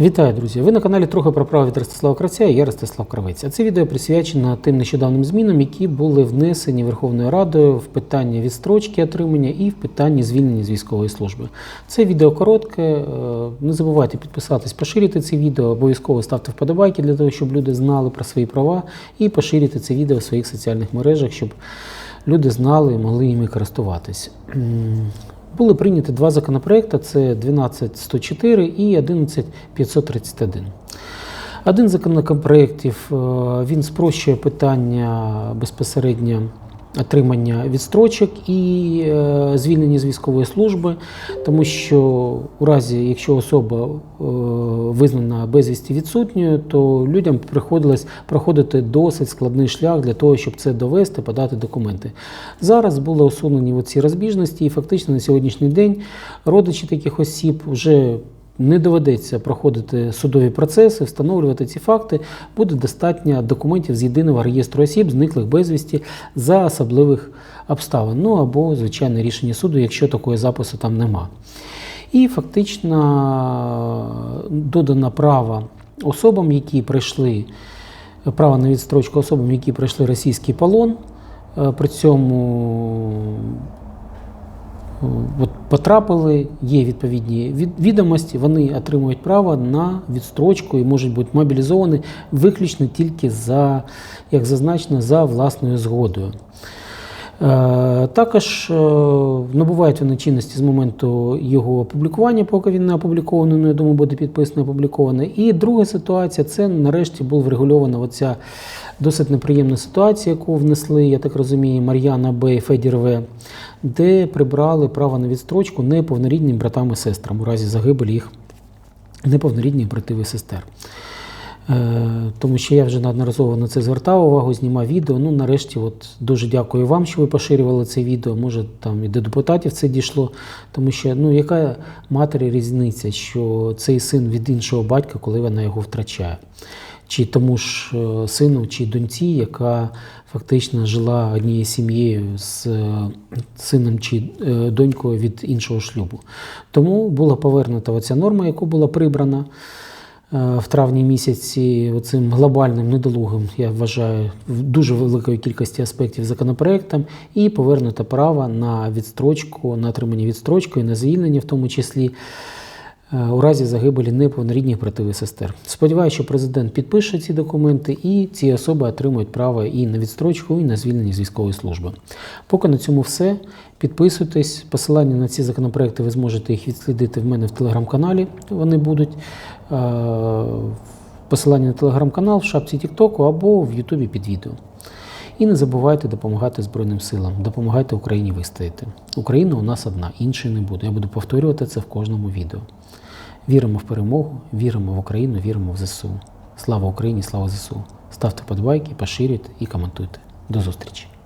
Вітаю, друзі! Ви на каналі трохи про право від Ростислава Кравця я Ростислав Кравець. А це відео присвячено тим нещодавним змінам, які були внесені Верховною Радою в питання відстрочки отримання і в питанні звільнення з військової служби. Це відео коротке. е, Не забувайте підписатись, поширити це відео, обов'язково ставте вподобайки для того, щоб люди знали про свої права, і поширити це відео в своїх соціальних мережах, щоб люди знали і могли їми користуватись. Були прийняті два законопроекти: це 12104 і 11531. Один законопроєктів е, він спрощує питання безпосередньо отримання відстрочок і е, звільнення з військової служби, тому що у разі, якщо особа е, визнана безвісті відсутньою, то людям приходилось проходити досить складний шлях для того, щоб це довести, подати документи. Зараз були усунені ці розбіжності, і фактично на сьогоднішній день родичі таких осіб вже не доведеться проходити судові процеси, встановлювати ці факти. Буде достатньо документів з єдиного реєстру осіб, зниклих безвісті за особливих обставин. Ну або звичайне рішення суду, якщо такої запису там нема. І фактично додано право особам, які прийшли право на відстрочку особам, які пройшли російський полон. Е, При цьому от потрапили, є відповідні від- відомості, вони отримують право на відстрочку і можуть бути мобілізовані виключно тільки за, як зазначено, за власною згодою. Е, Також е, набувають вони чинності з моменту його опублікування, поки він не опублікований, ну, я думаю, буде підписано опубліковано. І друга ситуація це нарешті була врегульована оця досить неприємна ситуація, яку внесли, я так розумію, Мар'яна Б. і Федір В., де прибрали право на відстрочку неповнорідним братам і сестрам у разі загибелі їх неповнорідних братів і сестер. Е, Тому що я вже неодноразово на це звертав увагу, знімав відео. Ну, нарешті, от дуже дякую вам, що ви поширювали це відео. Може, там і до депутатів це дійшло. Тому що ну, яка матері різниця, що цей син від іншого батька, коли вона його втрачає? Чи тому ж е, сину, чи доньці, яка фактично жила однією сім'єю з е, сином чи донькою від іншого шлюбу. Тому була повернута оця норма, яку була прибрана в травні місяці цим глобальним недолугим, я вважаю, в дуже великої кількості аспектів законопроектом, і повернуто право на відстрочку, на отримання відстрочки і на звільнення, в тому числі. е, у разі загибелі неповнорідних братів і сестер. Сподіваюся, що президент підпише ці документи, і ці особи отримують право і на відстрочку, і на звільнення з військової служби. Поки на цьому все. Підписуйтесь. Посилання на ці законопроекти ви зможете їх відслідити в мене в телеграм-каналі. Вони будуть. Е, Посилання на телеграм-канал в шапці Тіктоку або в Ютубі під відео. І не забувайте допомагати Збройним силам, допомагайте Україні вистояти. Україна у нас одна, іншої не буде. Я буду повторювати це в кожному відео. Віримо в перемогу, віримо в Україну, віримо в ЗСУ. Слава Україні, слава ЗСУ. Ставте подбайки, поширюйте і коментуйте. До зустрічі!